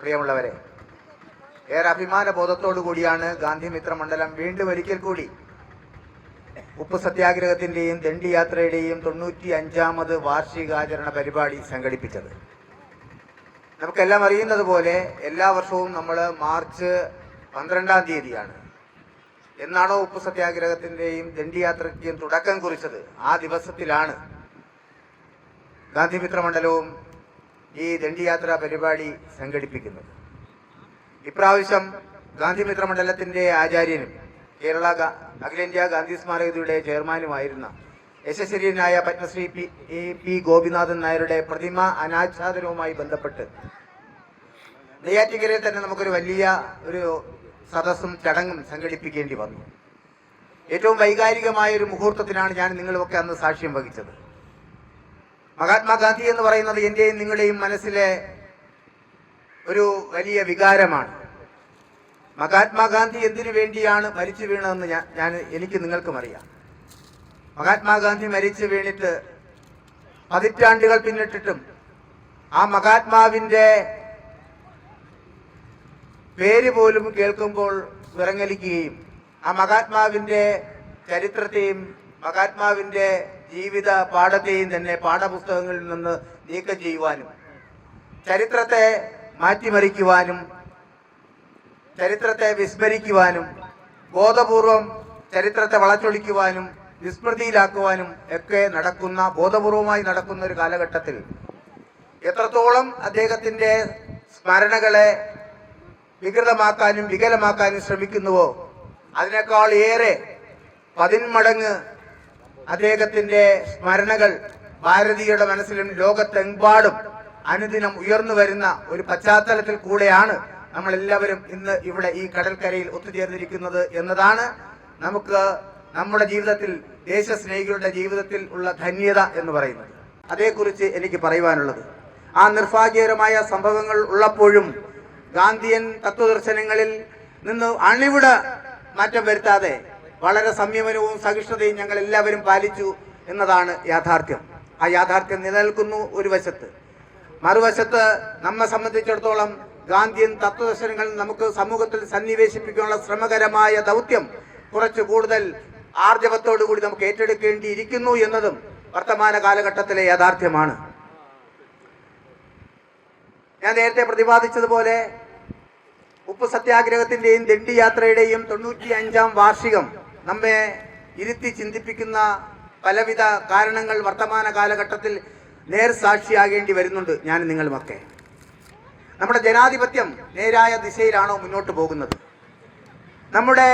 പ്രിയമുള്ളവരെ ഏറെ അഭിമാന ബോധത്തോടു കൂടിയാണ് ഗാന്ധിമിത്ര മണ്ഡലം വീണ്ടും ഒരിക്കൽ കൂടി. ഉപ്പ് സത്യാഗ്രഹത്തിന്റെയും ദണ്ഡി യാത്രയുടെയും തൊണ്ണൂറ്റി അഞ്ചാമത് വാർഷികാചരണ പരിപാടി സംഘടിപ്പിച്ചത്. നമുക്കെല്ലാം അറിയുന്നത് പോലെ എല്ലാ വർഷവും നമ്മൾ മാർച്ച് പന്ത്രണ്ടാം തീയതിയാണ്. എന്നാണോ ഉപ്പ് സത്യാഗ്രഹത്തിന്റെയും ദണ്ഡി യാത്രയ്ക്കും തുടക്കം കുറിച്ചത്? ആ ദിവസത്തിലാണ് ഗാന്ധിമിത്ര മണ്ഡലവും ഈ ദണ്ഡിയാത്ര പരിപാടി സംഘടിപ്പിക്കുന്നത് ഇപ്രാവശ്യം ഗാന്ധിമിത്ര മണ്ഡലത്തിന്റെ ആചാര്യനും കേരള അഖിലേന്ത്യാ ഗാന്ധി സ്മാരകതയുടെ ചെയർമാനുമായിരുന്ന യശശ്വരിയനായ പത്മശ്രീ പി പി ഗോപിനാഥൻ നായരുടെ പ്രതിമ അനാച്ഛാദനവുമായി ബന്ധപ്പെട്ട് നെയ്യാറ്റിക്കരയിൽ തന്നെ നമുക്കൊരു വലിയ ഒരു സദസ്സും ചടങ്ങും സംഘടിപ്പിക്കേണ്ടി വന്നു. ഏറ്റവും വൈകാരികമായ ഒരു മുഹൂർത്തത്തിനാണ് ഞാൻ നിങ്ങളുമൊക്കെ അന്ന് സാക്ഷ്യം വഹിച്ചത്. മഹാത്മാഗാന്ധി എന്ന് പറയുന്നത് എന്റെയും നിങ്ങളുടെയും മനസ്സിലെ ഒരു വലിയ വികാരമാണ്. മഹാത്മാഗാന്ധി എന്തിനു വേണ്ടിയാണ് മരിച്ചു വീണതെന്ന് ഞാൻ ഞാൻ എനിക്ക് നിങ്ങൾക്കും അറിയാം. മഹാത്മാഗാന്ധി മരിച്ചു വീണിട്ട് പതിറ്റാണ്ടുകൾ പിന്നിട്ടിട്ടും ആ മഹാത്മാവിന്റെ പേര് പോലും കേൾക്കുമ്പോൾ വിറങ്ങലിക്കുകയും ആ മഹാത്മാവിന്റെ ചരിത്രത്തെയും മഹാത്മാവിന്റെ ജീവിത പാഠത്തെയും തന്നെ പാഠപുസ്തകങ്ങളിൽ നിന്ന് നീക്കം ചെയ്യുവാനും ചരിത്രത്തെ മാറ്റിമറിക്കുവാനും ചരിത്രത്തെ വിസ്മരിക്കുവാനും ബോധപൂർവം ചരിത്രത്തെ വളച്ചൊടിക്കുവാനും വിസ്മൃതിയിലാക്കുവാനും ഒക്കെ നടക്കുന്ന ബോധപൂർവമായി നടക്കുന്ന ഒരു കാലഘട്ടത്തിൽ എത്രത്തോളം അദ്ദേഹത്തിന്റെ സ്മരണകളെ വികൃതമാക്കാനും വികലമാക്കാനും ശ്രമിക്കുന്നുവോ അതിനേക്കാൾ ഏറെ പതിന്മടങ്ങ് അദ്ദേഹത്തിന്റെ സ്മരണകൾ ഭാരതീയരുടെ മനസ്സിലും ലോകത്തെമ്പാടും അനുദിനം ഉയർന്നു വരുന്ന ഒരു പശ്ചാത്തലത്തിൽ കൂടെയാണ് നമ്മൾ എല്ലാവരും ഇന്ന് ഇവിടെ ഈ കടൽക്കരയിൽ ഒത്തുചേർന്നിരിക്കുന്നത് എന്നതാണ് നമുക്ക് നമ്മുടെ ജീവിതത്തിൽ ദേശസ്നേഹികളുടെ ജീവിതത്തിൽ ഉള്ള ധന്യത എന്ന് പറയുന്നത്. അതേക്കുറിച്ച് എനിക്ക് പറയുവാനുള്ളത്. ആ നിർഭാഗ്യകരമായ സംഭവങ്ങൾ ഉള്ളപ്പോഴും ഗാന്ധിയൻ തത്വദർശനങ്ങളിൽ നിന്ന് അണിവിട മാറ്റം വരുത്താതെ വളരെ സംയമനവും സഹിഷ്ണുതയും ഞങ്ങൾ എല്ലാവരും പാലിച്ചു എന്നതാണ് യാഥാർത്ഥ്യം. ആ യാഥാർത്ഥ്യം നിലനിൽക്കുന്നു ഒരു വശത്ത്. മറുവശത്ത് നമ്മെ സംബന്ധിച്ചിടത്തോളം ഗാന്ധിയൻ തത്വദർശനങ്ങൾ നമുക്ക് സമൂഹത്തിൽ സന്നിവേശിപ്പിക്കാനുള്ള ശ്രമകരമായ ദൗത്യം കുറച്ച് കൂടുതൽ ആർജവത്തോടുകൂടി നമുക്ക് ഏറ്റെടുക്കേണ്ടിയിരിക്കുന്നു എന്നതും വർത്തമാന കാലഘട്ടത്തിലെ യാഥാർത്ഥ്യമാണ്. ഞാൻ നേരത്തെ പ്രതിപാദിച്ചതുപോലെ ഉപ്പ് സത്യാഗ്രഹത്തിന്റെയും ദണ്ഡിയാത്രയുടെയും തൊണ്ണൂറ്റി അഞ്ചാം വാർഷികം നമ്മെ ഇരുത്തി ചിന്തിപ്പിക്കുന്ന പലവിധ കാരണങ്ങൾ വർത്തമാന കാലഘട്ടത്തിൽ നേർസാക്ഷിയാകേണ്ടി വരുന്നുണ്ട് ഞാൻ നിങ്ങളുമൊക്കെ. നമ്മുടെ ജനാധിപത്യം നേരായ ദിശയിലാണോ മുന്നോട്ട് പോകുന്നത്? നമ്മുടെ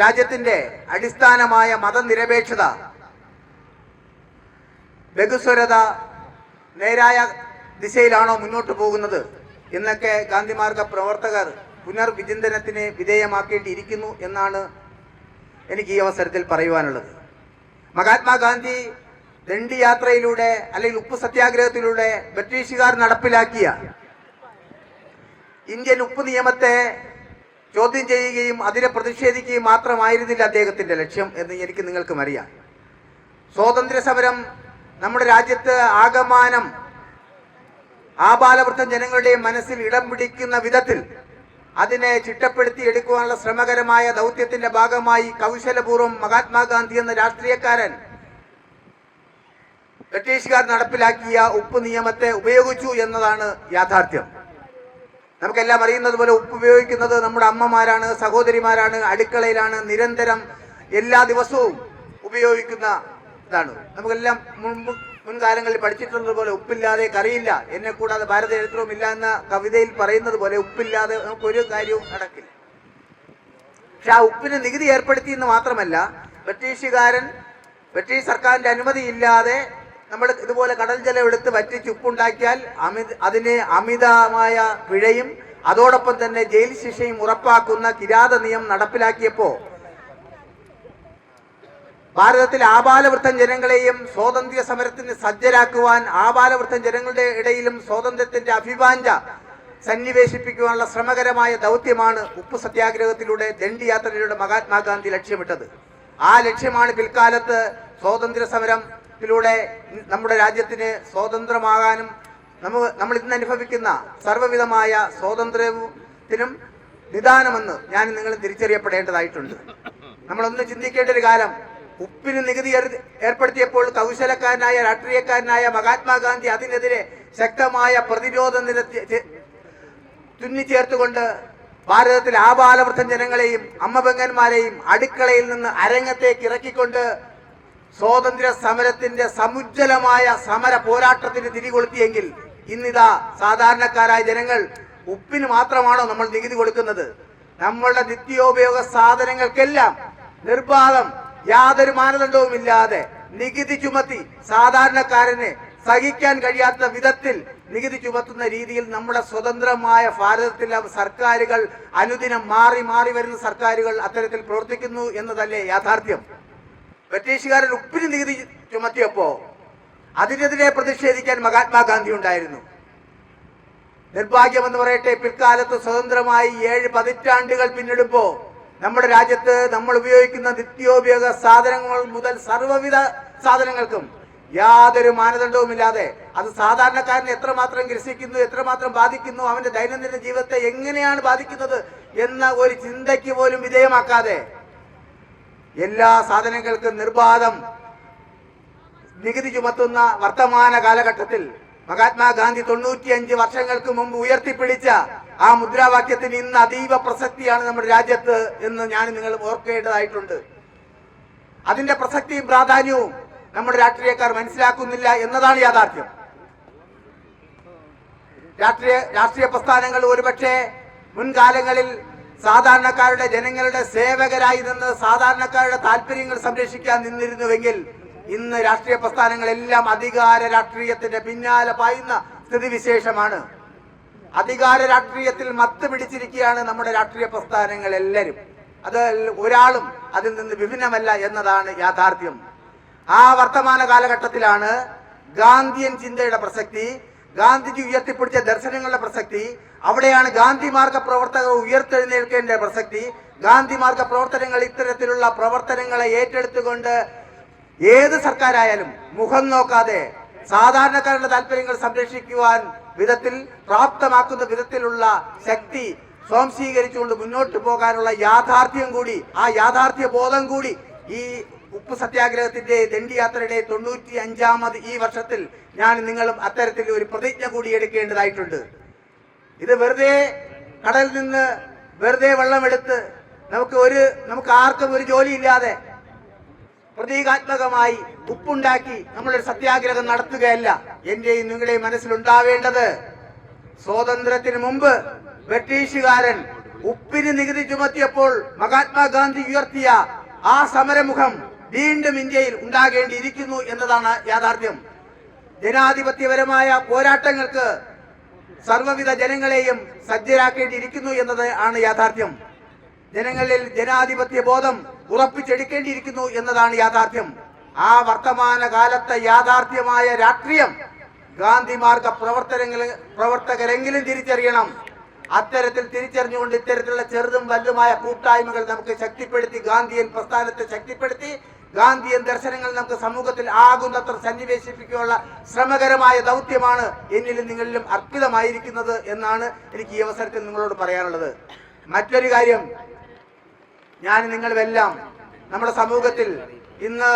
രാജ്യത്തിന്റെ അടിസ്ഥാനമായ മതനിരപേക്ഷത ബഹുസ്വരത നേരായ ദിശയിലാണോ മുന്നോട്ട് പോകുന്നത് എന്നൊക്കെ ഗാന്ധിമാർഗ പ്രവർത്തകർ പുനർവിചിന്തനത്തിന് വിധേയമാക്കേണ്ടിയിരിക്കുന്നു എന്നാണ് എനിക്ക് ഈ അവസരത്തിൽ പറയുവാനുള്ളത്. മഹാത്മാഗാന്ധി ദണ്ഡി യാത്രയിലൂടെ അല്ലെങ്കിൽ ഉപ്പ് സത്യാഗ്രഹത്തിലൂടെ ബ്രിട്ടീഷുകാർ നടപ്പിലാക്കിയ ഇന്ത്യൻ ഉപ്പ് നിയമത്തെ ചോദ്യം ചെയ്യുകയും അതിനെ പ്രതിഷേധിക്കുകയും മാത്രമായിരുന്നില്ല അദ്ദേഹത്തിന്റെ ലക്ഷ്യം എന്ന് എനിക്ക് നിങ്ങൾക്കും അറിയാം സ്വാതന്ത്ര്യ സമരം നമ്മുടെ രാജ്യത്ത് ആകമാനം ആബാലവൃത്തം ജനങ്ങളുടെ മനസ്സിൽ ഇടം പിടിക്കുന്ന വിധത്തിൽ അതിനെ ചിട്ടപ്പെടുത്തി എടുക്കുവാനുള്ള ശ്രമകരമായ ദൗത്യത്തിന്റെ ഭാഗമായി കൗശലപൂർവം മഹാത്മാഗാന്ധി എന്ന രാഷ്ട്രീയക്കാരൻ ബ്രിട്ടീഷുകാർ നടപ്പിലാക്കിയ ഉപ്പ് നിയമത്തെ ഉപയോഗിച്ചു എന്നതാണ് യാഥാർത്ഥ്യം. നമുക്കെല്ലാം അറിയുന്നത് പോലെ ഉപ്പ് ഉപയോഗിക്കുന്നത് നമ്മുടെ അമ്മമാരാണ് സഹോദരിമാരാണ് അടുക്കളയിലാണ് നിരന്തരം എല്ലാ ദിവസവും ഉപയോഗിക്കുന്ന ഇതാണ്. നമുക്കെല്ലാം മുൻപ് മുൻകാലങ്ങളിൽ പഠിച്ചിട്ടുള്ളത് പോലെ ഉപ്പില്ലാതെ കറിയില്ല. എന്നെ കൂടാതെ ഭാരത ചരിത്രവും ഇല്ല എന്ന കവിതയിൽ പറയുന്നത് പോലെ ഉപ്പില്ലാതെ നമുക്ക് ഒരു കാര്യവും നടക്കില്ല. പക്ഷെ ആ ഉപ്പിന് നികുതി ഏർപ്പെടുത്തി എന്ന് മാത്രമല്ല ബ്രിട്ടീഷുകാരൻ ബ്രിട്ടീഷ് സർക്കാരിന്റെ അനുമതി ഇല്ലാതെ നമ്മൾ ഇതുപോലെ കടൽ ജലം എടുത്ത് വറ്റിച്ച് ഉപ്പുണ്ടാക്കിയാൽ അമിത അതിന് അമിതമായ പിഴയും അതോടൊപ്പം തന്നെ ജയിൽ ശിക്ഷയും ഉറപ്പാക്കുന്ന കിരാത നിയമം നടപ്പിലാക്കിയപ്പോ ഭാരതത്തിലെ ആബാലവൃത്തം ജനങ്ങളെയും സ്വാതന്ത്ര്യ സമരത്തിന് സജ്ജരാക്കുവാൻ ആബാലവൃത്തം ജനങ്ങളുടെ ഇടയിലും സ്വാതന്ത്ര്യത്തിന്റെ അഭിവാഞ്ച സന്നിവേശിപ്പിക്കുവാനുള്ള ശ്രമകരമായ ദൗത്യമാണ് ഉപ്പ് സത്യാഗ്രഹത്തിലൂടെ ദണ്ഡി യാത്രയിലൂടെ മഹാത്മാഗാന്ധി ലക്ഷ്യമിട്ടത്. ആ ലക്ഷ്യമാണ് പിൽക്കാലത്ത് സ്വാതന്ത്ര്യ സമരത്തിലൂടെ നമ്മുടെ രാജ്യത്തിന് സ്വാതന്ത്ര്യമാകാനും നമുക്ക് നമ്മൾ ഇന്ന് അനുഭവിക്കുന്ന സർവവിധമായ സ്വാതന്ത്ര്യത്തിനും നിദാനമെന്ന് ഞാൻ നിങ്ങൾ തിരിച്ചറിയപ്പെടേണ്ടതായിട്ടുണ്ട്. നമ്മളൊന്ന് ചിന്തിക്കേണ്ട ഒരു കാലം ഉപ്പിന് നികുതി ഏർ- ഏർപ്പെടുത്തിയപ്പോൾ കൗശലക്കാരനായ രാഷ്ട്രീയക്കാരനായ മഹാത്മാഗാന്ധി അതിനെതിരെ ശക്തമായ പ്രതിരോധം നിരത്തി ചേർത്തുകൊണ്ട് ഭാരതത്തിലെ ആബാലവൃദ്ധം ജനങ്ങളെയും അമ്മപെങ്ങന്മാരെയും അടുക്കളയിൽ നിന്ന് അരങ്ങത്തേക്ക് ഇറക്കിക്കൊണ്ട് സ്വാതന്ത്ര്യ സമരത്തിന്റെ സമുജ്ജലമായ സമര പോരാട്ടത്തിന് തിരികൊളുത്തിയെങ്കിൽ ഇന്നിതാ സാധാരണക്കാരായ ജനങ്ങൾ ഉപ്പിന് മാത്രമാണോ നമ്മൾ നികുതി കൊടുക്കുന്നത്? നമ്മളുടെ നിത്യോപയോഗ സാധനങ്ങൾക്കെല്ലാം നിർബാധം യാതൊരു മാനദണ്ഡവും ഇല്ലാതെ നികുതി ചുമത്തി സാധാരണക്കാരന് സഹിക്കാൻ കഴിയാത്ത വിധത്തിൽ നികുതി ചുമത്തുന്ന രീതിയിൽ നമ്മുടെ സ്വതന്ത്രമായ ഭാരതത്തിലെ സർക്കാരുകൾ അനുദിനം മാറി മാറി വരുന്ന സർക്കാരുകൾ അത്തരത്തിൽ പ്രവർത്തിക്കുന്നു എന്നതല്ലേ യാഥാർത്ഥ്യം? ബ്രിട്ടീഷുകാരൻ ഉപ്പിന് നികുതി ചുമത്തിയപ്പോ അതിനെതിരെ പ്രതിഷേധിക്കാൻ മഹാത്മാഗാന്ധി ഉണ്ടായിരുന്നു. നിർഭാഗ്യമെന്ന് പറയട്ടെ പിൽക്കാലത്ത് സ്വതന്ത്രമായി ഏഴ് പതിറ്റാണ്ടുകൾ പിന്നിടുമ്പോ നമ്മുടെ രാജ്യത്ത് നമ്മൾ ഉപയോഗിക്കുന്ന നിത്യോപയോഗ സാധനങ്ങൾ മുതൽ സർവവിധ സാധനങ്ങൾക്കും യാതൊരു മാനദണ്ഡവുമില്ലാതെ അത് സാധാരണക്കാരനെ എത്രമാത്രം ഗ്രസിക്കുന്നു എത്രമാത്രം ബാധിക്കുന്നു അവന്റെ ദൈനംദിന ജീവിതത്തെ എങ്ങനെയാണ് ബാധിക്കുന്നത് എന്ന ഒരു ചിന്തയ്ക്ക് പോലും വിധേയമാക്കാതെ എല്ലാ സാധനങ്ങൾക്കും നിർബാധം നികുതി ചുമത്തുന്ന വർത്തമാന കാലഘട്ടത്തിൽ മഹാത്മാഗാന്ധി തൊണ്ണൂറ്റിയഞ്ച് വർഷങ്ങൾക്ക് മുമ്പ് ഉയർത്തിപ്പിടിച്ച ആ മുദ്രാവാക്യത്തിന് ഇന്ന് അതീവ പ്രസക്തിയാണ് നമ്മുടെ രാജ്യത്ത് എന്ന് ഞാൻ നിങ്ങൾ ഓർക്കേണ്ടതായിട്ടുണ്ട്. അതിന്റെ പ്രസക്തിയും പ്രാധാന്യവും നമ്മുടെ രാഷ്ട്രീയക്കാർ മനസ്സിലാക്കുന്നില്ല എന്നതാണ് യാഥാർത്ഥ്യം. രാഷ്ട്രീയ രാഷ്ട്രീയ പ്രസ്ഥാനങ്ങൾ ഒരുപക്ഷെ മുൻകാലങ്ങളിൽ സാധാരണക്കാരുടെ ജനങ്ങളുടെ സേവകരായി നിന്ന് സാധാരണക്കാരുടെ താല്പര്യങ്ങൾ സംരക്ഷിക്കാൻ നിന്നിരുന്നുവെങ്കിൽ ഇന്ന് രാഷ്ട്രീയ പ്രസ്ഥാനങ്ങളെല്ലാം അധികാര രാഷ്ട്രീയത്തിന്റെ പിന്നാലെ പായുന്ന സ്ഥിതിവിശേഷമാണ്. അധികാര രാഷ്ട്രീയത്തിൽ മത്ത് പിടിച്ചിരിക്കുകയാണ് നമ്മുടെ രാഷ്ട്രീയ പ്രസ്ഥാനങ്ങൾ എല്ലാവരും. അത് ഒരാളും അതിൽ നിന്ന് വിഭിന്നമല്ല എന്നതാണ് യാഥാർത്ഥ്യം. ആ വർത്തമാന കാലഘട്ടത്തിലാണ് ഗാന്ധിയൻ ചിന്തയുടെ പ്രസക്തി ഗാന്ധിജി ഉയർത്തിപ്പിടിച്ച ദർശനങ്ങളുടെ പ്രസക്തി അവിടെയാണ് ഗാന്ധി മാർഗ പ്രവർത്തകർ ഉയർത്തെഴുന്നേൽക്കേണ്ട പ്രസക്തി ഗാന്ധി മാർഗ പ്രവർത്തനങ്ങൾ ഇത്തരത്തിലുള്ള പ്രവർത്തനങ്ങളെ ഏറ്റെടുത്തുകൊണ്ട് ഏത് സർക്കാരായാലും മുഖം നോക്കാതെ സാധാരണക്കാരുടെ താല്പര്യങ്ങൾ സംരക്ഷിക്കുവാൻ വിധത്തിൽ പ്രാപ്തമാക്കുന്ന വിധത്തിലുള്ള ശക്തി സ്വാംശീകരിച്ചുകൊണ്ട് മുന്നോട്ട് പോകാനുള്ള യാഥാർത്ഥ്യം കൂടി ആ യാഥാർത്ഥ്യ ബോധം കൂടി ഈ ഉപ്പ് സത്യാഗ്രഹത്തിന്റെ ദണ്ഡിയാത്രയുടെ തൊണ്ണൂറ്റി അഞ്ചാമത് ഈ വർഷത്തിൽ ഞാൻ നിങ്ങളും അത്തരത്തിൽ ഒരു പ്രതിജ്ഞ കൂടി എടുക്കേണ്ടതായിട്ടുണ്ട്. ഇത് വെറുതെ കടലിൽ നിന്ന് വെറുതെ വെള്ളമെടുത്ത് നമുക്ക് ഒരു നമുക്ക് ആർക്കും ഒരു ജോലിയില്ലാതെ പ്രതീകാത്മകമായി ഉപ്പുണ്ടാക്കി നമ്മളൊരു സത്യാഗ്രഹം നടത്തുകയല്ല. എന്റെയും നിങ്ങളുടെയും മനസ്സിലുണ്ടാവേണ്ടത് സ്വാതന്ത്ര്യത്തിന് മുമ്പ് ബ്രിട്ടീഷുകാരൻ ഉപ്പിന് നികുതി ചുമത്തിയപ്പോൾ മഹാത്മാഗാന്ധി ഉയർത്തിയ ആ സമരമുഖം വീണ്ടും ഇന്ത്യയിൽ ഉണ്ടാകേണ്ടിയിരിക്കുന്നു എന്നതാണ് യാഥാർത്ഥ്യം. ജനാധിപത്യപരമായ പോരാട്ടങ്ങൾക്ക് സർവവിധ ജനങ്ങളെയും സജ്ജരാക്കേണ്ടിയിരിക്കുന്നു എന്നത് ആണ് യാഥാർത്ഥ്യം. ജനങ്ങളിൽ ജനാധിപത്യ ബോധം ഉറപ്പിച്ചെടുക്കേണ്ടിയിരിക്കുന്നു എന്നതാണ് യാഥാർത്ഥ്യം. ആ വർത്തമാന കാലത്തെ യാഥാർത്ഥ്യമായ രാഷ്ട്രീയം ഗാന്ധി മാർഗ പ്രവർത്തനങ്ങൾ പ്രവർത്തകരെങ്കിലും തിരിച്ചറിയണം. അത്തരത്തിൽ തിരിച്ചറിഞ്ഞുകൊണ്ട് ഇത്തരത്തിലുള്ള ചെറുതും വലുതുമായ കൂട്ടായ്മകൾ നമുക്ക് ശക്തിപ്പെടുത്തി ഗാന്ധിയൻ പ്രസ്ഥാനത്തെ ശക്തിപ്പെടുത്തി ഗാന്ധിയൻ ദർശനങ്ങൾ നമുക്ക് സമൂഹത്തിൽ ആകുന്നത്ര സന്നിവേശിപ്പിക്കാനുള്ള ശ്രമകരമായ ദൗത്യമാണ് എന്നിലും നിങ്ങളിലും അർപ്പിതമായിരിക്കുന്നത് എന്നാണ് എനിക്ക് ഈ അവസരത്തിൽ നിങ്ങളോട് പറയാനുള്ളത്. മറ്റൊരു കാര്യം ഞാൻ നിങ്ങളുമെല്ലാം നമ്മുടെ സമൂഹത്തിൽ ഇന്ന്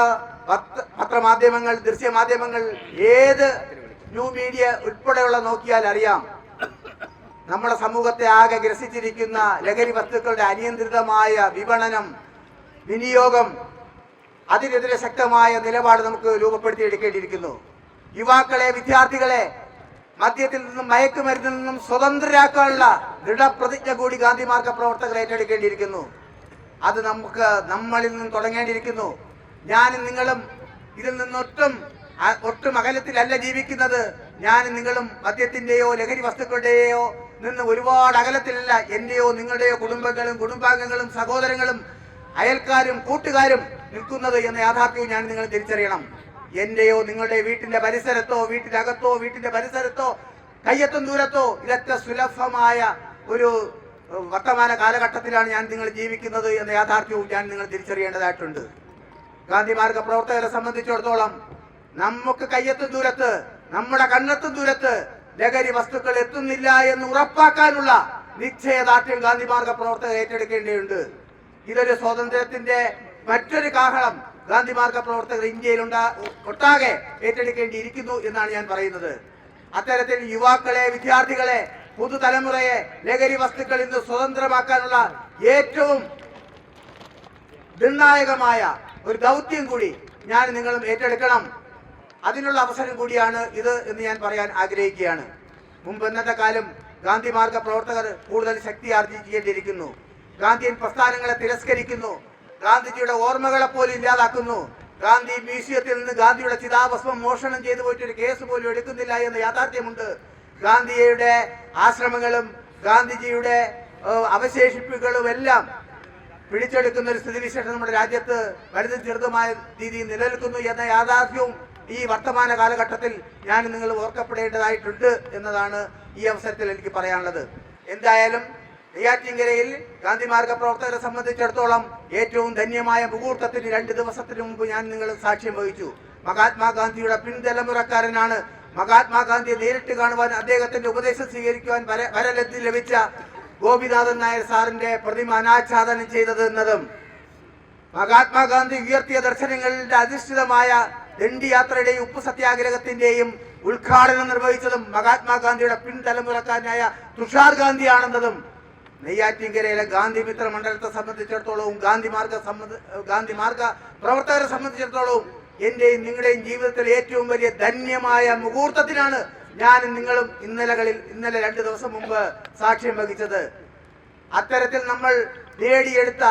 പത്ര- പത്രമാധ്യമങ്ങൾ ദൃശ്യമാധ്യമങ്ങൾ ഏത് ന്യൂ മീഡിയ ഉൾപ്പെടെയുള്ള നോക്കിയാൽ അറിയാം. നമ്മുടെ സമൂഹത്തെ ആകെ ഗ്രസിച്ചിരിക്കുന്ന ലഹരി വസ്തുക്കളുടെ അനിയന്ത്രിതമായ വിപണനം വിനിയോഗം അതിനെതിരെ ശക്തമായ നിലപാട് നമുക്ക് രൂപപ്പെടുത്തിയെടുക്കേണ്ടിയിരിക്കുന്നു യുവാക്കളെ വിദ്യാർത്ഥികളെ മദ്യത്തിൽ നിന്നും മയക്കുമരുന്നിൽ നിന്നും സ്വതന്ത്രരാക്കാനുള്ള ദൃഢപ്രതിജ്ഞ കൂടി ഗാന്ധിമാർഗ പ്രവർത്തകർ ഏറ്റെടുക്കേണ്ടിയിരിക്കുന്നു. അത് നമുക്ക് നമ്മളിൽ നിന്ന് തുടങ്ങേണ്ടിയിരിക്കുന്നു. ഞാനും നിങ്ങളും ഇതിൽ നിന്നൊട്ടും ഒട്ടും അകലത്തിലല്ല ജീവിക്കുന്നത്. ഞാനും നിങ്ങളും മദ്യത്തിന്റെയോ ലഹരി വസ്തുക്കളുടെയോ നിന്ന് ഒരുപാട് അകലത്തിലല്ല എന്റെയോ നിങ്ങളുടെയോ കുടുംബങ്ങളും കുടുംബാംഗങ്ങളും സഹോദരങ്ങളും അയൽക്കാരും കൂട്ടുകാരും നിൽക്കുന്നത് എന്ന യാഥാർത്ഥ്യവും ഞാൻ നിങ്ങൾ തിരിച്ചറിയണം. എന്റെയോ നിങ്ങളുടെ വീട്ടിന്റെ പരിസരത്തോ വീട്ടിനകത്തോ വീട്ടിന്റെ പരിസരത്തോ കയ്യെത്തും ദൂരത്തോ ഇതൊക്കെ സുലഭമായ ഒരു വർത്തമാന കാലഘട്ടത്തിലാണ് ഞാൻ നിങ്ങൾ ജീവിക്കുന്നത് എന്ന യാഥാർത്ഥ്യവും ഞാൻ നിങ്ങൾ തിരിച്ചറിയേണ്ടതായിട്ടുണ്ട്. ഗാന്ധി മാർഗ പ്രവർത്തകരെ സംബന്ധിച്ചിടത്തോളം നമുക്ക് കയ്യെത്തും ദൂരത്ത് നമ്മുടെ കണ്ണെത്തും ദൂരത്ത് ലഹരി വസ്തുക്കൾ എത്തുന്നില്ല എന്ന് ഉറപ്പാക്കാനുള്ള നിശ്ചയദാർഢ്യം ഗാന്ധി മാർഗ പ്രവർത്തകർ ഏറ്റെടുക്കേണ്ടതുണ്ട്. ഇതൊരു സ്വാതന്ത്ര്യത്തിന്റെ മറ്റൊരു കാഹളം ഗാന്ധി മാർഗ പ്രവർത്തകർ ഇന്ത്യയിൽ ഒട്ടാകെ ഏറ്റെടുക്കേണ്ടിയിരിക്കുന്നു എന്നാണ് ഞാൻ പറയുന്നത്. അത്തരത്തിൽ യുവാക്കളെ വിദ്യാർത്ഥികളെ പുതുതലമുറയെ ലഹരി വസ്തുക്കളിൽ നിന്ന് സ്വതന്ത്രമാക്കാനുള്ള ഏറ്റവും നിർണായകമായ ഒരു ദൗത്യം കൂടി ഞാൻ നിങ്ങളും ഏറ്റെടുക്കണം. അതിനുള്ള അവസരം കൂടിയാണ് ഇത് എന്ന് ഞാൻ പറയാൻ ആഗ്രഹിക്കുകയാണ്. മുമ്പ് ഇന്നത്തെ കാലം ഗാന്ധി മാർഗ പ്രവർത്തകർ കൂടുതൽ ശക്തി ആർജിക്കേണ്ടിയിരിക്കുന്നു ഗാന്ധിയൻ പ്രസ്ഥാനങ്ങളെ തിരസ്കരിക്കുന്നു. ഗാന്ധിജിയുടെ ഓർമ്മകളെ പോലും ഇല്ലാതാക്കുന്നു. ഗാന്ധി മ്യൂസിയത്തിൽ നിന്ന് ഗാന്ധിയുടെ ചിതാഭസ്മം മോഷണം ചെയ്തു പോയിട്ടൊരു കേസ് പോലും എടുക്കുന്നില്ല എന്ന യാഥാർത്ഥ്യമുണ്ട്. ഗാന്ധിയുടെ ആശ്രമങ്ങളും ഗാന്ധിജിയുടെ അവശേഷിപ്പുകളും എല്ലാം പിടിച്ചെടുക്കുന്ന ഒരു സ്ഥിതിവിശേഷം നമ്മുടെ രാജ്യത്ത് വലുതും ചെറുതുമായ രീതിയിൽ നിലനിൽക്കുന്നു എന്ന യാഥാർത്ഥ്യവും ഈ വർത്തമാന കാലഘട്ടത്തിൽ ഞാൻ നിങ്ങൾ ഓർക്കപ്പെടേണ്ടതായിട്ടുണ്ട് എന്നതാണ് ഈ അവസരത്തിൽ എനിക്ക് പറയാനുള്ളത്. എന്തായാലും നെയ്യാറ്റിങ്കരയിൽ ഗാന്ധി മാർഗ പ്രവർത്തകരെ സംബന്ധിച്ചിടത്തോളം ഏറ്റവും ധന്യമായ മുഹൂർത്തത്തിന് രണ്ട് ദിവസത്തിന് മുമ്പ് ഞാൻ നിങ്ങൾ സാക്ഷ്യം വഹിച്ചു. മഹാത്മാഗാന്ധിയുടെ പിൻതലമുറക്കാരനാണ് മഹാത്മാഗാന്ധിയെ നേരിട്ട് കാണുവാൻ അദ്ദേഹത്തിന്റെ ഉപദേശം സ്വീകരിക്കുവാൻ വരലത്തിൽ ലഭിച്ച ഗോപിനാഥൻ നായർ സാറിന്റെ പ്രതിമ അനാച്ഛാദനം ചെയ്തത് എന്നതും മഹാത്മാഗാന്ധി ഉയർത്തിയ ദർശനങ്ങളുടെ അധിഷ്ഠിതമായ ദണ്ഡി യാത്രയുടെയും ഉപ്പ് സത്യാഗ്രഹത്തിന്റെയും ഉദ്ഘാടനം നിർവഹിച്ചതും മഹാത്മാഗാന്ധിയുടെ പിൻതലമുറക്കാരനായ തുഷാർ ഗാന്ധിയാണെന്നതും നെയ്യാറ്റിൻകരയിലെ ഗാന്ധി മിത്ര മണ്ഡലത്തെ സംബന്ധിച്ചിടത്തോളവും ഗാന്ധി മാർഗ സംബന്ധ ഗാന്ധി മാർഗ പ്രവർത്തകരെ സംബന്ധിച്ചിടത്തോളവും എന്റെയും നിങ്ങളുടെയും ജീവിതത്തിലെ ഏറ്റവും വലിയ ധന്യമായ മുഹൂർത്തത്തിനാണ് ഞാൻ നിങ്ങളും ഇന്നലകളിൽ ഇന്നലെ രണ്ട് ദിവസം മുമ്പ് സാക്ഷ്യം വഹിച്ചത്. അത്തരത്തിൽ നമ്മൾ നേടിയെടുത്ത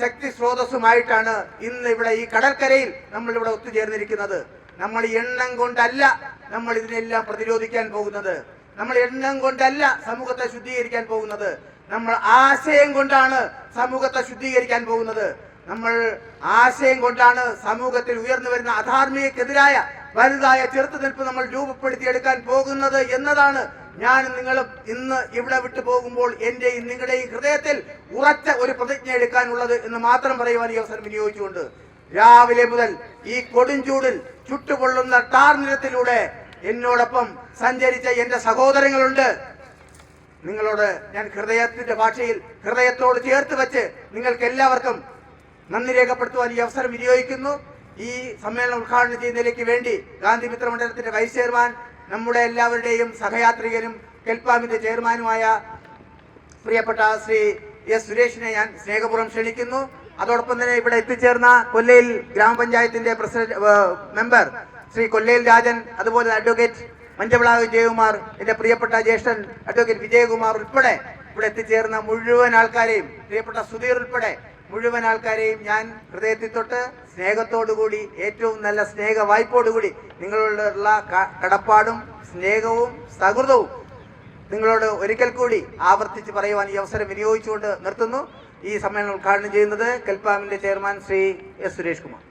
ശക്തി സ്രോതസ്സുമായിട്ടാണ് ഇന്ന് ഇവിടെ ഈ കടൽക്കരയിൽ നമ്മൾ ഇവിടെ ഒത്തുചേർന്നിരിക്കുന്നത്. നമ്മൾ എണ്ണം കൊണ്ടല്ല നമ്മൾ ഇതിനെല്ലാം പ്രതിരോധിക്കാൻ പോകുന്നത്. നമ്മൾ എണ്ണം കൊണ്ടല്ല സമൂഹത്തെ ശുദ്ധീകരിക്കാൻ പോകുന്നത്. നമ്മൾ ആശയം കൊണ്ടാണ് സമൂഹത്തെ ശുദ്ധീകരിക്കാൻ പോകുന്നത്. നമ്മൾ ആശയം കൊണ്ടാണ് സമൂഹത്തിൽ ഉയർന്നു വരുന്ന അധാർമികക്കെതിരായ വലുതായ ചെറുത്തുനിൽപ്പ് നമ്മൾ രൂപപ്പെടുത്തിയെടുക്കാൻ പോകുന്നത് എന്നതാണ് ഞാൻ നിങ്ങളും ഇന്ന് ഇവിടെ വിട്ടു പോകുമ്പോൾ എന്റെയും നിങ്ങളുടെയും ഹൃദയത്തിൽ ഉറച്ച ഒരു പ്രതിജ്ഞ എടുക്കാനുള്ളത് എന്ന് മാത്രം പറയുവാൻ ഈ അവസരം വിനിയോഗിച്ചുകൊണ്ട് രാവിലെ മുതൽ ഈ കൊടുംചൂടിൽ ചുട്ടുകൊള്ളുന്ന ടാർ നിരത്തിലൂടെ എന്നോടൊപ്പം സഞ്ചരിച്ച എന്റെ സഹോദരങ്ങളുണ്ട്. നിങ്ങളോട് ഞാൻ ഹൃദയത്തിന്റെ ഭാഷയിൽ ഹൃദയത്തോട് ചേർത്ത് വെച്ച് നിങ്ങൾക്ക് എല്ലാവർക്കും നന്ദി രേഖപ്പെടുത്തുവാൻ ഈ അവസരം വിനിയോഗിക്കുന്നു. ഈ സമ്മേളനം ഉദ്ഘാടനം ചെയ്യുന്നതിലേക്ക് വേണ്ടി ഗാന്ധി മിത്ര മണ്ഡലത്തിന്റെ വൈസ് ചെയർമാൻ നമ്മുടെ എല്ലാവരുടെയും സഹയാത്രികനും കെൽപ്പാമിന്റെ ചെയർമാനുമായ പ്രിയപ്പെട്ട ശ്രീ എസ് സുരേഷിനെ ഞാൻ സ്നേഹപൂർവം ക്ഷണിക്കുന്നു. അതോടൊപ്പം തന്നെ ഇവിടെ എത്തിച്ചേർന്ന കൊല്ലയിൽ ഗ്രാമപഞ്ചായത്തിന്റെ പ്രസിഡന്റ് മെമ്പർ ശ്രീ കൊല്ലയിൽ രാജൻ അതുപോലെ അഡ്വക്കേറ്റ് മഞ്ചവിളാവ് വിജയകുമാർ എന്റെ പ്രിയപ്പെട്ട ജ്യേഷ്ഠൻ അഡ്വക്കേറ്റ് വിജയകുമാർ ഉൾപ്പെടെ ഇവിടെ എത്തിച്ചേർന്ന മുഴുവൻ ആൾക്കാരെയും പ്രിയപ്പെട്ട സുധീർ ഉൾപ്പെടെ മുഴുവൻ ആൾക്കാരെയും ഞാൻ ഹൃദയത്തിൽ തൊട്ട് സ്നേഹത്തോടുകൂടി ഏറ്റവും നല്ല സ്നേഹ വായ്പോടുകൂടി നിങ്ങളോടുള്ള കടപ്പാടും സ്നേഹവും സൗഹൃദവും നിങ്ങളോട് ഒരിക്കൽ കൂടി ആവർത്തിച്ച് പറയുവാൻ ഈ അവസരം വിനിയോഗിച്ചുകൊണ്ട് നിർത്തുന്നു. ഈ സമ്മേളനം ഉദ്ഘാടനം ചെയ്യുന്നത് കെൽപ്പാമിന്റെ ചെയർമാൻ ശ്രീ എസ് സുരേഷ് കുമാർ.